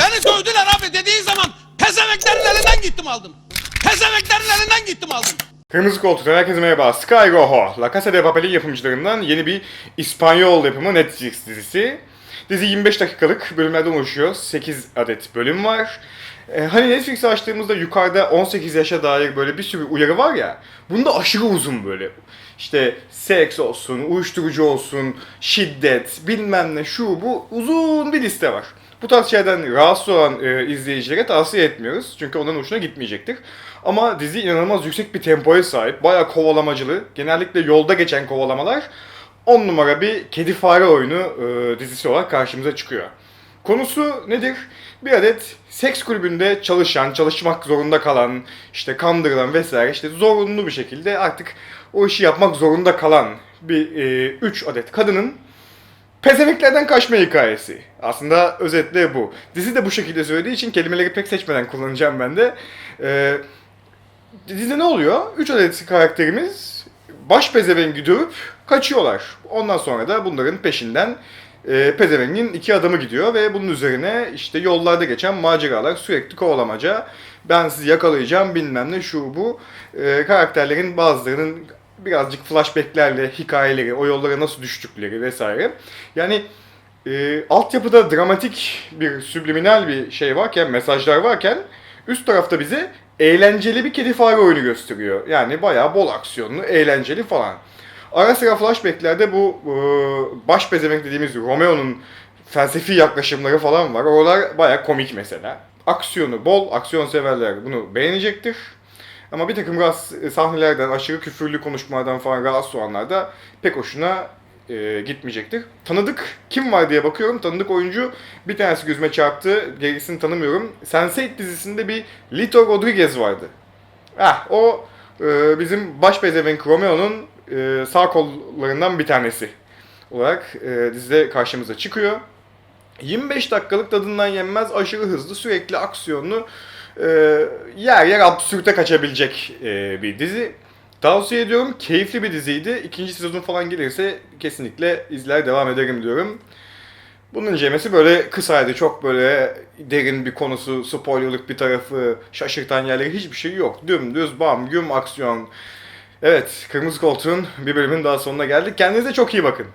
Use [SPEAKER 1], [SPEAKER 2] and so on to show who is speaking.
[SPEAKER 1] Beni dövdüler abi dediği zaman pezemeklerin elinden gittim aldım. Pezemeklerin elinden gittim aldım.
[SPEAKER 2] Kırmızı Koltuk'tan herkese merhaba. Sky Rojo, La Casa de Papel'in yapımcılarından yeni bir İspanyol yapımı Netflix dizisi. Dizi 25 dakikalık bölümlerden oluşuyor. 8 adet bölüm var. Ee, hani Netflix'i açtığımızda yukarıda 18 yaşa dair böyle bir sürü uyarı var ya. Bunda aşırı uzun böyle. İşte seks olsun, uyuşturucu olsun, şiddet, bilmem ne şu bu uzun bir liste var. Bu tarz şeylerden rahatsız olan e, izleyicilere tavsiye etmiyoruz. Çünkü onların hoşuna gitmeyecektir. Ama dizi inanılmaz yüksek bir tempoya sahip. Bayağı kovalamacılı. Genellikle yolda geçen kovalamalar. 10 numara bir kedi fare oyunu e, dizisi olarak karşımıza çıkıyor. Konusu nedir? Bir adet seks kulübünde çalışan, çalışmak zorunda kalan, işte kandırılan vesaire işte zorunlu bir şekilde artık o işi yapmak zorunda kalan bir 3 adet kadının Pezemeklerden kaçma hikayesi. Aslında özetle bu. Dizi de bu şekilde söylediği için kelimeleri pek seçmeden kullanacağım ben de. Ee, dizide ne oluyor? Üç adet karakterimiz baş pezevengi dövüp kaçıyorlar. Ondan sonra da bunların peşinden e, pezevengin iki adamı gidiyor ve bunun üzerine işte yollarda geçen maceralar sürekli kovalamaca. Ben sizi yakalayacağım bilmem ne şu bu. E, karakterlerin bazılarının birazcık flashbacklerle hikayeleri, o yollara nasıl düştükleri vesaire. Yani e, altyapıda dramatik bir subliminal bir şey varken, mesajlar varken üst tarafta bize eğlenceli bir kedi fare oyunu gösteriyor. Yani bayağı bol aksiyonlu, eğlenceli falan. Ara sıra flashbacklerde bu e, baş pezevenk dediğimiz Romeo'nun felsefi yaklaşımları falan var. Oralar bayağı komik mesela. Aksiyonu bol, aksiyon severler bunu beğenecektir. Ama bir takım rahatsız, sahnelerden, aşırı küfürlü konuşmalardan falan rahatsız olanlar da pek hoşuna e, gitmeyecektir. Tanıdık kim var diye bakıyorum. Tanıdık oyuncu bir tanesi gözüme çarptı. Gerisini tanımıyorum. Sense8 dizisinde bir Lito Rodriguez vardı. Ah, o e, bizim baş pezevenk Romeo'nun e, sağ kollarından bir tanesi olarak e, dizide karşımıza çıkıyor. 25 dakikalık tadından yenmez, aşırı hızlı, sürekli aksiyonlu, e, yer yer absürte kaçabilecek e, bir dizi. Tavsiye ediyorum. Keyifli bir diziydi. İkinci sezon falan gelirse kesinlikle izler devam ederim diyorum. Bunun incelemesi böyle kısaydı. Çok böyle derin bir konusu, spoilerlık bir tarafı, şaşırtan yerleri hiçbir şey yok. Dümdüz, bam, güm, aksiyon. Evet, Kırmızı Koltuğun bir bölümün daha sonuna geldik. Kendinize çok iyi bakın.